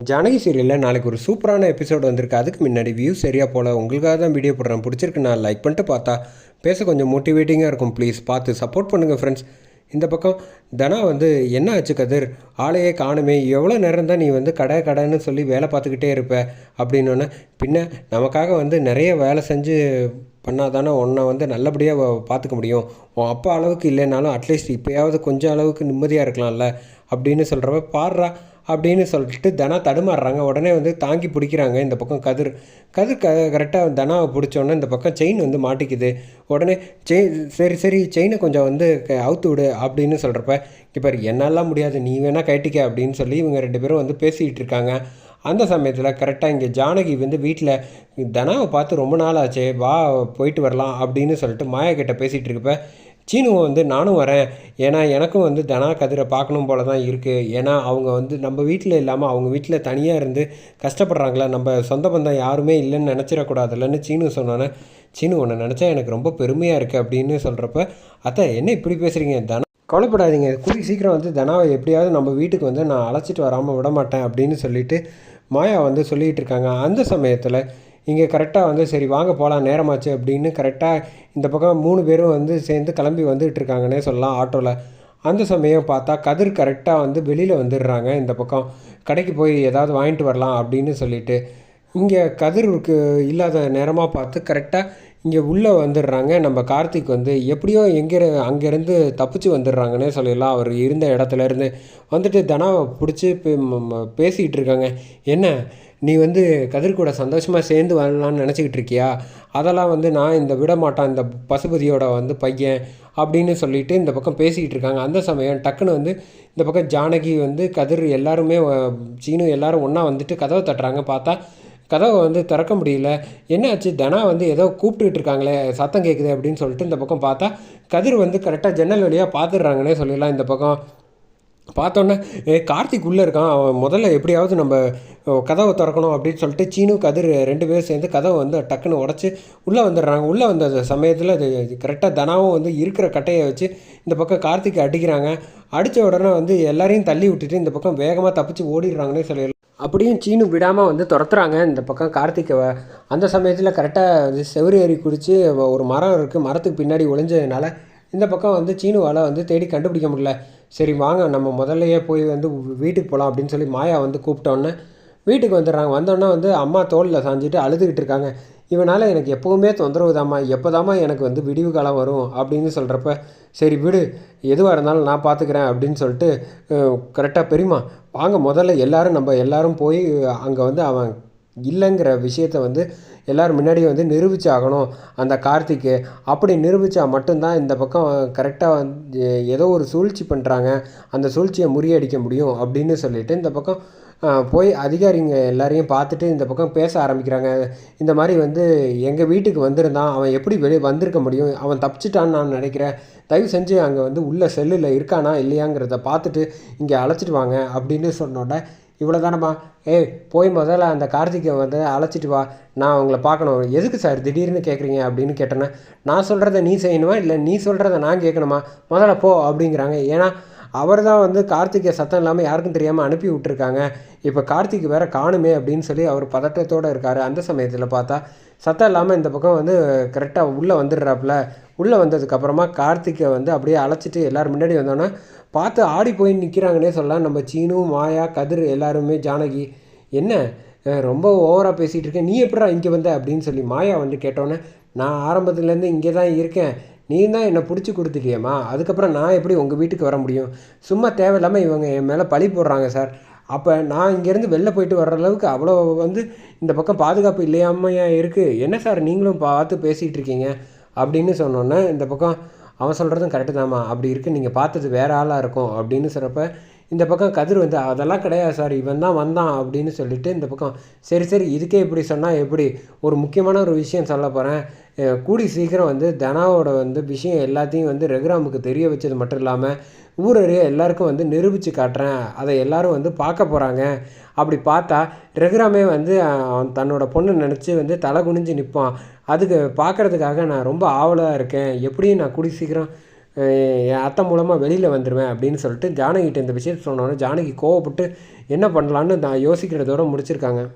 ஜானகி சீரியலில் நாளைக்கு ஒரு சூப்பரான எபிசோடு வந்திருக்கு. அதுக்கு முன்னாடி வியூ சரியாக போல். உங்களுக்காக தான் வீடியோ போடுறேன். பிடிச்சிருக்கு நான் லைக் பண்ணிட்டு பார்த்தா பேச கொஞ்சம் மோட்டிவேட்டிங்காக இருக்கும். ப்ளீஸ் பார்த்து சப்போர்ட் பண்ணுங்கள் ஃப்ரெண்ட்ஸ் இந்த பக்கம் தனா வந்து என்ன ஆச்சு கதிர்? ஆளையே காணுமே. எவ்வளோ நேரம் தான் நீ வந்து கடை கடைன்னு சொல்லி வேலை பார்த்துக்கிட்டே இருப்ப? அப்படின்னோடனே பின்ன நமக்காக வந்து நிறைய வேலை செஞ்சு பண்ணால் தானே உன்னை வந்து நல்லபடியாக பார்த்துக்க முடியும். உன் அப்பா அளவுக்கு இல்லைனாலும் அட்லீஸ்ட் இப்போயாவது கொஞ்சம் அளவுக்கு நிம்மதியாக இருக்கலாம்ல. அப்படின்னு சொல்கிறப்ப பாடுறா அப்படின்னு சொல்லிட்டு தனா தடுமாறுறாங்க. உடனே வந்து தாங்கி பிடிக்கிறாங்க இந்த பக்கம் கதிர். கதிர் க கரெக்டாக தனாவை பிடிச்சோன்னே இந்த பக்கம் செயின் வந்து மாட்டிக்குது. உடனே செயின் சரி சரி செயினை கொஞ்சம் வந்து க- அவுத்து விடு அப்படின்னு சொல்கிறப்ப இப்போ என்னெல்லாம் முடியாது. நீ வேணால் கட்டிக்க அப்படின்னு சொல்லி இவங்க ரெண்டு பேரும் வந்து பேசிக்கிட்டு இருக்காங்க. அந்த சமயத்தில் கரெக்டாக இங்கே ஜானகி வந்து வீட்டில் தனாவை பார்த்து ரொம்ப நாள் ஆச்சு வா போயிட்டு வரலாம் அப்படின்னு சொல்லிட்டு மாயா கிட்ட பேசிகிட்டு இருக்கப்ப சீனுவை வந்து நானும் வரேன். ஏன்னா எனக்கும் வந்து தனா கதிரை பார்க்கணும் போல தான் இருக்குது ஏன்னா அவங்க வந்து நம்ம வீட்டில் இல்லாமல் அவங்க வீட்டில் தனியாக இருந்து கஷ்டப்படுறாங்களே நம்ம சொந்த பந்தம் யாருமே இல்லைன்னு நினச்சிடக்கூடாதுல்லன்னு சீனு சொன்னோன்னே சீனு ஒன்று நினச்சா எனக்கு ரொம்ப பெருமையாக இருக்குது அப்படின்னு சொல்கிறப்ப அத்தை என்ன இப்படி பேசுகிறீங்க தனா கவலைப்படாதீங்க. கூடி சீக்கிரம் வந்து தனாவை எப்படியாவது நம்ம வீட்டுக்கு வந்து நான் அழைச்சிட்டு வராமல் விட மாட்டேன் அப்படின்னு சொல்லிட்டு மாயா வந்து சொல்லிகிட்டு இருக்காங்க. அந்த சமயத்தில் இங்கே கரெக்டாக வந்து சரி வாங்க போகலாம் நேரமாச்சு அப்படின்னு கரெக்டாக இந்த பக்கம் மூணு பேரும் வந்து சேர்ந்து கிளம்பி வந்துகிட்டு இருக்காங்கன்னே சொல்லலாம் ஆட்டோவில் அந்த சமயம் பார்த்தா கதிர் கரெக்டாக வந்து வெளியில் வந்துடுறாங்க இந்த பக்கம். கடைக்கு போய் ஏதாவது வாங்கிட்டு வரலாம் அப்படின்னு சொல்லிட்டு. இங்கே கதிருக்கு இல்லாத நேரமாக பார்த்து கரெக்டாக இங்கே உள்ளே வந்துடுறாங்க. நம்ம கார்த்திக் வந்து எப்படியோ எங்கே அங்கேருந்து தப்பிச்சு வந்துடுறாங்கன்னே சொல்லிடலாம் அவர் இருந்த இடத்துல இருந்து வந்துட்டு தனாவை பிடிச்சி பேசிக்கிட்டு இருக்காங்க. என்ன? நீ வந்து கதிர் கூட சந்தோஷமாக சேர்ந்து வரலான்னு நினச்சிக்கிட்டு இருக்கியா? அதெல்லாம் வந்து நான் இந்த விட மாட்டான் இந்த பசுபதியோட வந்து பையன் அப்படின்னு சொல்லிட்டு இந்த பக்கம் பேசிக்கிட்டு இருக்காங்க. அந்த சமயம் டக்குன்னு வந்து இந்த பக்கம் ஜானகி வந்து கதிர் எல்லாருமே சீனும் சீனு எல்லாரும் ஒன்றா வந்துட்டு கதவை தட்டுறாங்க. பார்த்தா கதவை வந்து திறக்க முடியல. என்னாச்சு? தனா வந்து ஏதோ கூப்பிட்டுட்டு இருக்காங்களே சத்தம் கேட்குது அப்படின்னு சொல்லிட்டு இந்த பக்கம் பார்த்தா கதிர் வந்து கரெக்டாக ஜன்னல் வழியாக பார்த்துடுறாங்கன்னே சொல்லிடலாம் இந்த பக்கம். பார்த்தோன்னே ஏ கார்த்திக் உள்ளே இருக்கான். அவன் முதல்ல எப்படியாவது நம்ம கதவை திறக்கணும் அப்படின்னு சொல்லிட்டு சீனு கதிர் ரெண்டு பேரும் சேர்ந்து கதவை வந்து டக்குன்னு உடச்சி உள்ளே வந்துடுறாங்க. உள்ளே வந்த சமயத்தில் அது கரெக்டாக தனாவும் வந்து இருக்கிற கட்டையை வச்சு இந்த பக்கம் கார்த்திக் அடிக்கிறாங்க. அடித்த உடனே வந்து எல்லாரையும் தள்ளி விட்டுட்டு இந்த பக்கம் வேகமாக தப்பிச்சு ஓடிடுறாங்கன்னே சொல்லிடலாம் அப்படியும் சீனு விடாமல் வந்து துரத்துறாங்க இந்த பக்கம் கார்த்திகை அந்த சமயத்தில் கரெக்டாக செவரி ஏறி குடித்து ஒரு மரம் இருக்குது மரத்துக்கு பின்னாடி ஒளிஞ்சதுனால இந்த பக்கம் வந்து சீனுவால் வந்து தேடி கண்டுபிடிக்க முடியல. சரி வாங்க நம்ம முதல்லையே போய் வந்து வீட்டுக்கு போகலாம் அப்படின்னு சொல்லி மாயா வந்து கூப்பிட்டோன்னே வீட்டுக்கு வந்துடுறாங்க. வந்தோடனே வந்து அம்மா தோளில் சாஞ்சிட்டு அழுதுகிட்டு இருக்காங்க. இவனால் எனக்கு எப்போவுமே தொந்தரவு தாம்மா. எப்போதாம்மா எனக்கு வந்து விடிவு காலம் வரும் அப்படின்னு சொல்கிறப்ப சரி விடு. எதுவாக இருந்தாலும் நான் பார்த்துக்கிறேன் அப்படின்னு சொல்லிட்டு கரெக்டாக பெரியம்மா வாங்க முதல்ல எல்லாரும் நம்ம எல்லோரும் போய் அங்கே வந்து அவன் இல்லைங்கிற விஷயத்த வந்து எல்லோரும் முன்னாடியே வந்து நிரூபிச்சாகணும். அந்த கார்த்திக்கு அப்படி நிரூபித்தா மட்டும்தான் இந்த பக்கம் கரெக்டாக வந்து ஏதோ ஒரு சூழ்ச்சி பண்ணுறாங்க அந்த சூழ்ச்சியை முறியடிக்க முடியும் அப்படின்னு சொல்லிட்டு இந்த பக்கம் போய் அதிகாரிங்க எல்லாரையும் பார்த்துட்டு இந்த பக்கம் பேச ஆரம்பிக்கிறாங்க. இந்த மாதிரி வந்து எங்கள் வீட்டுக்கு வந்திருந்தான். அவன் எப்படி வெளியே வந்திருக்க முடியும்? அவன் தப்பிச்சிட்டான்னு நான் நினைக்கிறேன். தயவு செஞ்சு அங்கே வந்து உள்ள செல்லில் இருக்கானா இல்லையாங்கிறத பார்த்துட்டு இங்கே அழைச்சிட்டு வாங்க அப்படின்னு சொன்னோட இவ்வளோ தானேப்பா ஏய் போய் முதல்ல அந்த கார்த்திகை வந்து அழைச்சிட்டு வா. நான் உங்களை பார்க்கணும். எதுக்கு சார் திடீர்னு கேட்குறீங்க அப்படின்னு கேட்டேன்னா நான் சொல்கிறத நீ செய்யணுமா? இல்லை நீ சொல்கிறத நான் கேட்கணுமா? முதல்ல போ அப்படிங்கிறாங்க. ஏன்னா அவர் தான் வந்து கார்த்திகை சத்தம் இல்லாமல் யாருக்கும் தெரியாமல் அனுப்பி விட்டுருக்காங்க. இப்போ கார்த்திக் வேற காணுமே அப்படின்னு சொல்லி அவர் பதட்டத்தோடு இருக்கார். அந்த சமயத்தில் பார்த்தா சத்தம் இல்லாமல் இந்த பக்கம் வந்து கரெக்டாக உள்ளே வந்துடுறாப்புல. உள்ளே வந்ததுக்கப்புறமா கார்த்திகை வந்து அப்படியே அழைச்சிட்டு எல்லோரும் முன்னாடி வந்தோன்னே பார்த்து ஆடி போய் நிற்கிறாங்கன்னே சொல்லலாம். நம்ம சீனு மாயா கதிர் எல்லாருமே ஜானகி என்ன? ரொம்ப ஓவராக பேசிகிட்டு இருக்கேன் நீ எப்படா இங்கே வந்த அப்படின்னு சொல்லி மாயா வந்து கேட்டோன்னே நான் ஆரம்பத்துலேருந்து இங்கே தான் இருக்கேன். நீ தான் என்னை பிடிச்சி கொடுத்துட்டியேம்மா. அதுக்கப்புறம் நான் எப்படி உங்கள் வீட்டுக்கு வர முடியும்? சும்மா தேவையில்லாமல் இவங்க என் மேலே பழி போடுறாங்க சார். அப்போ நான் இங்கேருந்து வெளில போயிட்டு வர்ற அளவுக்கு அவ்வளோ வந்து இந்த பக்கம் பாதுகாப்பு இல்லையாமையா இருக்குது என்ன சார் நீங்களும் பார்த்து பேசிகிட்டு இருக்கீங்க? அப்படின்னு சொன்னோன்னே இந்த பக்கம் அவன் சொல்கிறதும் கரெக்டு தாம்மா. அப்படி இருக்குது நீங்கள் பார்த்தது வேற ஆளாக இருக்கும் அப்படின்னு சொல்கிறப்ப இந்த பக்கம் கதிர் வந்து அதெல்லாம் கிடையாது சார் இவன் தான் வந்தான் அப்படின்னு சொல்லிட்டு இந்த பக்கம் சரி சரி இதுக்கே இப்படி சொன்னால் எப்படி? ஒரு முக்கியமான ஒரு விஷயம் சொல்ல போகிறேன் கூடி சீக்கிரம் வந்து தனாவோட வந்து விஷயம் எல்லாத்தையும் வந்து ரகுராமுக்கு தெரிய வச்சது மட்டும் இல்லாமல் ஊரறிய எல்லாருக்கும் வந்து நிரூபித்து காட்டுறேன். அதை எல்லாரும் வந்து பார்க்க போகிறாங்க அப்படி பார்த்தா ரகுராமே வந்து அவன் தன்னோட பொண்ணு நினச்சி வந்து தலை குனிஞ்சு நிற்பான் அதுக்கு பார்க்குறதுக்காக நான் ரொம்ப ஆவலாக இருக்கேன். எப்படியும் நான் கூடி சீக்கிரம் என் அத்தை மூலமாக வெளியில் வந்துடுவேன் அப்படின்னு சொல்லிட்டு ஜானகிட்ட இந்த விஷயத்த சொன்னோன்னே ஜானகி கோவப்பட்டு என்ன பண்ணலான்னு நான் யோசிக்கிறதோட முடிச்சிருக்காங்க.